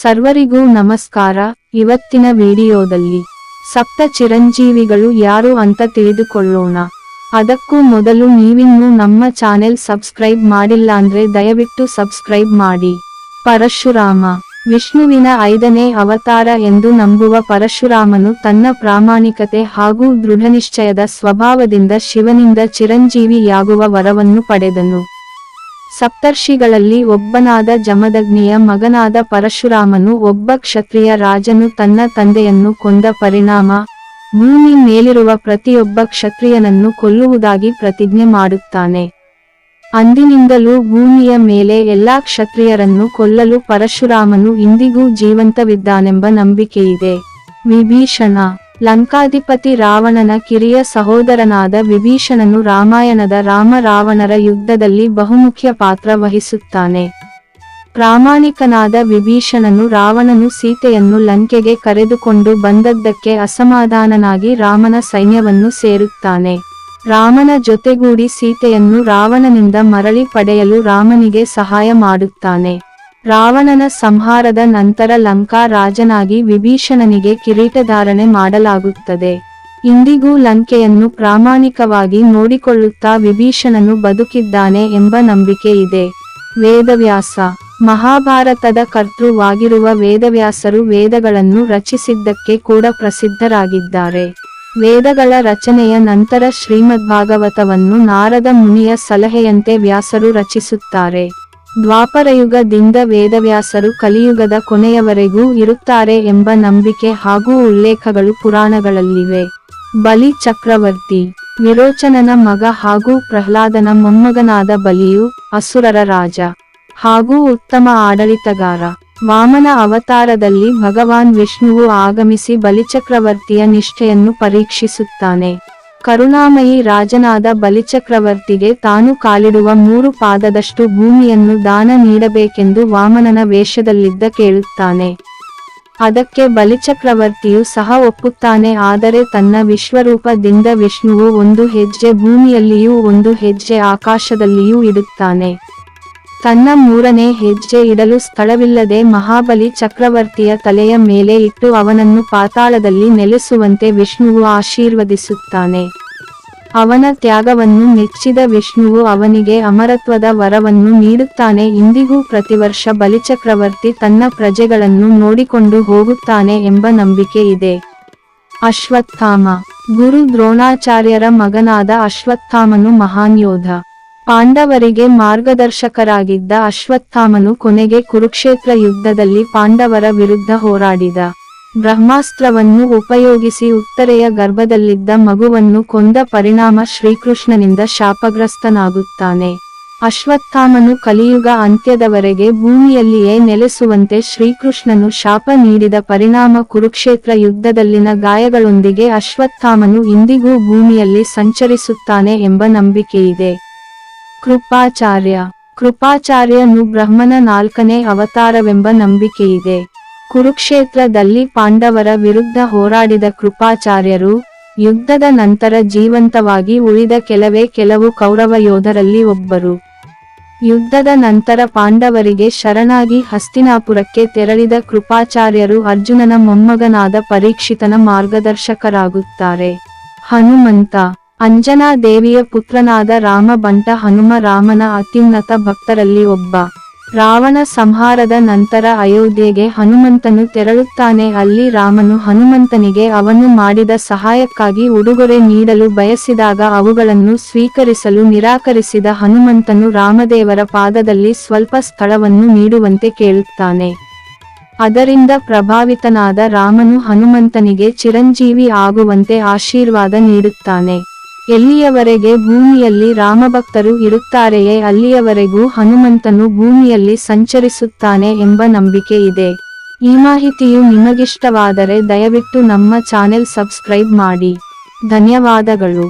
ಸರ್ವರಿಗೂ ನಮಸ್ಕಾರ. ಇವತ್ತಿನ ವಿಡಿಯೋದಲ್ಲಿ ಸಪ್ತ ಚಿರಂಜೀವಿಗಳು ಯಾರು ಅಂತ ತಿಳಿದುಕೊಳ್ಳೋಣ. ಅದಕ್ಕೂ ಮೊದಲು ನೀವಿನ್ನೂ ನಮ್ಮ ಚಾನೆಲ್ ಸಬ್ಸ್ಕ್ರೈಬ್ ಮಾಡಿಲ್ಲ ಅಂದ್ರೆ ದಯವಿಟ್ಟು ಸಬ್ಸ್ಕ್ರೈಬ್ ಮಾಡಿ. ಪರಶುರಾಮ. ವಿಷ್ಣುವಿನ ಐದನೇ ಅವತಾರ ಎಂದು ನಂಬುವ ಪರಶುರಾಮನು ತನ್ನ ಪ್ರಾಮಾಣಿಕತೆ ಹಾಗೂ ದೃಢನಿಶ್ಚಯದ ಸ್ವಭಾವದಿಂದ ಶಿವನಿಂದ ಚಿರಂಜೀವಿಯಾಗುವ ವರವನ್ನು ಪಡೆದನು. ಸಪ್ತರ್ಷಿಗಳಲ್ಲಿ ಒಬ್ಬನಾದ ಜಮದಗ್ನಿಯ ಮಗನಾದ ಪರಶುರಾಮನು ಒಬ್ಬ ಕ್ಷತ್ರಿಯ ರಾಜನು ತನ್ನ ತಂದೆಯನ್ನು ಕೊಂದ ಪರಿಣಾಮ, ಭೂಮಿ ಮೇಲಿರುವ ಪ್ರತಿಯೊಬ್ಬ ಕ್ಷತ್ರಿಯನನ್ನು ಕೊಲ್ಲುವುದಾಗಿ ಪ್ರತಿಜ್ಞೆ ಮಾಡುತ್ತಾನೆ. ಅಂದಿನಿಂದಲೂ ಭೂಮಿಯ ಮೇಲೆ ಎಲ್ಲಾ ಕ್ಷತ್ರಿಯರನ್ನು ಕೊಲ್ಲಲು ಪರಶುರಾಮನು ಇಂದಿಗೂ ಜೀವಂತವಿದ್ದಾನೆಂಬ ನಂಬಿಕೆಯಿದೆ. ವಿಭೀಷಣ ಲಂಕಾಧಿಪತಿ ರಾವಣನ ಕಿರಿಯ ಸಹೋದರನಾದ ವಿಭೀಷಣನು ರಾಮಾಯಣದ ರಾಮ ರಾವಣರ ಯುದ್ಧದಲ್ಲಿ ಬಹುಮುಖ್ಯ ಪಾತ್ರ ವಹಿಸುತ್ತಾನೆ. ಪ್ರಾಮಾಣಿಕನಾದ ವಿಭೀಷಣನು ರಾವಣನು ಸೀತೆಯನ್ನು ಲಂಕೆಗೆ ಕರೆದುಕೊಂಡು ಬಂದದ್ದಕ್ಕೆ ಅಸಮಾಧಾನನಾಗಿ ರಾಮನ ಸೈನ್ಯವನ್ನು ಸೇರುತ್ತಾನೆ. ರಾಮನ ಜೊತೆಗೂಡಿ ಸೀತೆಯನ್ನು ರಾವಣನಿಂದ ಮರಳಿ ಪಡೆಯಲು ರಾಮನಿಗೆ ಸಹಾಯ ಮಾಡುತ್ತಾನೆ. ರಾವಣನ ಸಂಹಾರದ ನಂತರ ಲಂಕಾ ರಾಜನಾಗಿ ವಿಭೀಷಣನಿಗೆ ಕಿರೀಟಧಾರಣೆ ಮಾಡಲಾಗುತ್ತದೆ. ಇಂದಿಗೂ ಲಂಕೆಯನ್ನು ಪ್ರಾಮಾಣಿಕವಾಗಿ ನೋಡಿಕೊಳ್ಳುತ್ತಾ ವಿಭೀಷಣನು ಬದುಕಿದ್ದಾನೆ ಎಂಬ ನಂಬಿಕೆ ಇದೆ. ವೇದವ್ಯಾಸ. ಮಹಾಭಾರತದ ಕರ್ತೃವಾಗಿರುವ ವೇದವ್ಯಾಸರು ವೇದಗಳನ್ನು ರಚಿಸಿದ್ದಕ್ಕೆ ಕೂಡ ಪ್ರಸಿದ್ಧರಾಗಿದ್ದಾರೆ. ವೇದಗಳ ರಚನೆಯ ನಂತರ ಶ್ರೀಮದ್ಭಾಗವತವನ್ನು ನಾರದ ಮುನಿಯ ಸಲಹೆಯಂತೆ ವ್ಯಾಸರು ರಚಿಸುತ್ತಾರೆ. ದ್ವಾಪರಯುಗದಿಂದ ವೇದವ್ಯಾಸರು ಕಲಿಯುಗದ ಕೊನೆಯವರೆಗೂ ಇರುತ್ತಾರೆ ಎಂಬ ನಂಬಿಕೆ ಹಾಗೂ ಉಲ್ಲೇಖಗಳು ಪುರಾಣಗಳಲ್ಲಿವೆ. ಬಲಿ ಚಕ್ರವರ್ತಿ, ವಿರೋಚನನ ಮಗ ಹಾಗೂ ಪ್ರಹ್ಲಾದನ ಮೊಮ್ಮಗನಾದ ಬಲಿಯು ಅಸುರರ ರಾಜ ಹಾಗೂ ಉತ್ತಮ ಆಡಳಿತಗಾರ. ವಾಮನ ಅವತಾರದಲ್ಲಿ ಭಗವಾನ್ ವಿಷ್ಣುವು ಆಗಮಿಸಿ ಬಲಿಚಕ್ರವರ್ತಿಯ ನಿಷ್ಠೆಯನ್ನು ಪರೀಕ್ಷಿಸುತ್ತಾನೆ. ಕರುಣಾಮಯಿ ರಾಜನಾದ ಬಲಿಚಕ್ರವರ್ತಿಗೆ ತಾನು ಕಾಲಿಡುವ ಮೂರು ಪಾದದಷ್ಟು ಭೂಮಿಯನ್ನು ದಾನ ನೀಡಬೇಕೆಂದು ವಾಮನನ ವೇಷದಲ್ಲಿದ್ದ ಕೇಳುತ್ತಾನೆ. ಅದಕ್ಕೆ ಬಲಿಚಕ್ರವರ್ತಿಯು ಸಹ ಒಪ್ಪುತ್ತಾನೆ, ಆದರೆ ತನ್ನ ವಿಶ್ವರೂಪದಿಂದ ವಿಷ್ಣುವು ಒಂದು ಹೆಜ್ಜೆ ಭೂಮಿಯಲ್ಲಿಯೂ ಒಂದು ಹೆಜ್ಜೆ ಆಕಾಶದಲ್ಲಿಯೂ ಇಡುತ್ತಾನೆ. ತನ್ನ ಮೂರನೇ ಹೆಜ್ಜೆ ಇಡಲು ಸ್ಥಳವಿಲ್ಲದೆ ಮಹಾಬಲಿ ಚಕ್ರವರ್ತಿಯ ತಲೆಯ ಮೇಲೆ ಇಟ್ಟು ಅವನನ್ನು ಪಾತಾಳದಲ್ಲಿ ನೆಲೆಸುವಂತೆ ವಿಷ್ಣುವು ಆಶೀರ್ವದಿಸುತ್ತಾನೆ. ಅವನ ತ್ಯಾಗವನ್ನು ಮೆಚ್ಚಿದ ವಿಷ್ಣುವು ಅವನಿಗೆ ಅಮರತ್ವದ ವರವನ್ನು ನೀಡುತ್ತಾನೆ. ಇಂದಿಗೂ ಪ್ರತಿವರ್ಷ ಬಲಿಚಕ್ರವರ್ತಿ ತನ್ನ ಪ್ರಜೆಗಳನ್ನು ನೋಡಿಕೊಂಡು ಹೋಗುತ್ತಾನೆ ಎಂಬ ನಂಬಿಕೆ ಇದೆ. ಅಶ್ವತ್ಥಾಮ. ಗುರು ದ್ರೋಣಾಚಾರ್ಯರ ಮಗನಾದ ಅಶ್ವತ್ಥಾಮನು ಮಹಾನ್ ಯೋಧ ಪಾಂಡವರಿಗೆ ಮಾರ್ಗದರ್ಶಕರಾಗಿದ್ದ ಅಶ್ವತ್ಥಾಮನು ಕೊನೆಗೆ ಕುರುಕ್ಷೇತ್ರ ಯುದ್ಧದಲ್ಲಿ ಪಾಂಡವರ ವಿರುದ್ಧ ಹೋರಾಡಿದ. ಬ್ರಹ್ಮಾಸ್ತ್ರವನ್ನು ಉಪಯೋಗಿಸಿ ಉತ್ತರೆಯ ಗರ್ಭದಲ್ಲಿದ್ದ ಮಗುವನ್ನು ಕೊಂದ ಪರಿಣಾಮ ಶ್ರೀಕೃಷ್ಣನಿಂದ ಶಾಪಗ್ರಸ್ತನಾಗುತ್ತಾನೆ. ಅಶ್ವತ್ಥಾಮನು ಕಲಿಯುಗ ಅಂತ್ಯದವರೆಗೆ ಭೂಮಿಯಲ್ಲಿಯೇ ನೆಲೆಸುವಂತೆ ಶ್ರೀಕೃಷ್ಣನು ಶಾಪ ನೀಡಿದ ಪರಿಣಾಮ ಕುರುಕ್ಷೇತ್ರ ಯುದ್ಧದಲ್ಲಿನ ಗಾಯಗಳೊಂದಿಗೆ ಅಶ್ವತ್ಥಾಮನು ಇಂದಿಗೂ ಭೂಮಿಯಲ್ಲಿ ಸಂಚರಿಸುತ್ತಾನೆ ಎಂಬ ನಂಬಿಕೆಯಿದೆ. ಕೃಪಾಚಾರ್ಯ. ಕೃಪಾಚಾರ್ಯನು ಬ್ರಹ್ಮನ ನಾಲ್ಕನೇ ಅವತಾರವೆಂಬ ನಂಬಿಕೆಯಿದೆ. ಕುರುಕ್ಷೇತ್ರದಲ್ಲಿ ಪಾಂಡವರ ವಿರುದ್ಧ ಹೋರಾಡಿದ ಕೃಪಾಚಾರ್ಯರು, ಯುದ್ಧದ ನಂತರ ಜೀವಂತವಾಗಿ ಉಳಿದ ಕೆಲವೇ ಕೆಲವು ಕೌರವ ಯೋಧರಲ್ಲಿ ಒಬ್ಬರು. ಯುದ್ಧದ ನಂತರ ಪಾಂಡವರಿಗೆ ಶರಣಾಗಿ ಹಸ್ತಿನಾಪುರಕ್ಕೆ ತೆರಳಿದ ಕೃಪಾಚಾರ್ಯರು ಅರ್ಜುನನ ಮೊಮ್ಮಗನಾದ ಪರೀಕ್ಷಿತನ ಮಾರ್ಗದರ್ಶಕರಾಗುತ್ತಾರೆ. ಹನುಮಂತ ಅಂಜನಾ ದೇವಿಯ ಪುತ್ರನಾದ ರಾಮ ಬಂಟ ಹನುಮ ರಾಮನ ಅತ್ಯುನ್ನತ ಭಕ್ತರಲ್ಲಿ ಒಬ್ಬ. ರಾವಣ ಸಂಹಾರದ ನಂತರ ಅಯೋಧ್ಯೆಗೆ ಹನುಮಂತನು ತೆರಳುತ್ತಾನೆ. ಅಲ್ಲಿ ರಾಮನು ಹನುಮಂತನಿಗೆ ಅವನು ಮಾಡಿದ ಸಹಾಯಕ್ಕಾಗಿ ಉಡುಗೊರೆ ನೀಡಲು ಬಯಸಿದಾಗ ಅವುಗಳನ್ನು ಸ್ವೀಕರಿಸಲು ನಿರಾಕರಿಸಿದ ಹನುಮಂತನು ರಾಮದೇವರ ಪಾದದಲ್ಲಿ ಸ್ವಲ್ಪ ಸ್ಥಳವನ್ನು ನೀಡುವಂತೆ ಕೇಳುತ್ತಾನೆ. ಅದರಿಂದ ಪ್ರಭಾವಿತನಾದ ರಾಮನು ಹನುಮಂತನಿಗೆ ಚಿರಂಜೀವಿ ಆಗುವಂತೆ ಆಶೀರ್ವಾದ ನೀಡುತ್ತಾನೆ. ಎಲ್ಲಿಯವರೆಗೆ ಭೂಮಿಯಲ್ಲಿ ರಾಮಭಕ್ತರು ಇರುತ್ತಾರೆಯೇ ಅಲ್ಲಿಯವರೆಗೂ ಹನುಮಂತನು ಭೂಮಿಯಲ್ಲಿ ಸಂಚರಿಸುತ್ತಾನೆ ಎಂಬ ನಂಬಿಕೆ ಇದೆ. ಈ ಮಾಹಿತಿಯು ನಿಮಗಿಷ್ಟವಾದರೆ ದಯವಿಟ್ಟು ನಮ್ಮ ಚಾನೆಲ್ ಸಬ್ಸ್ಕ್ರೈಬ್ ಮಾಡಿ. ಧನ್ಯವಾದಗಳು.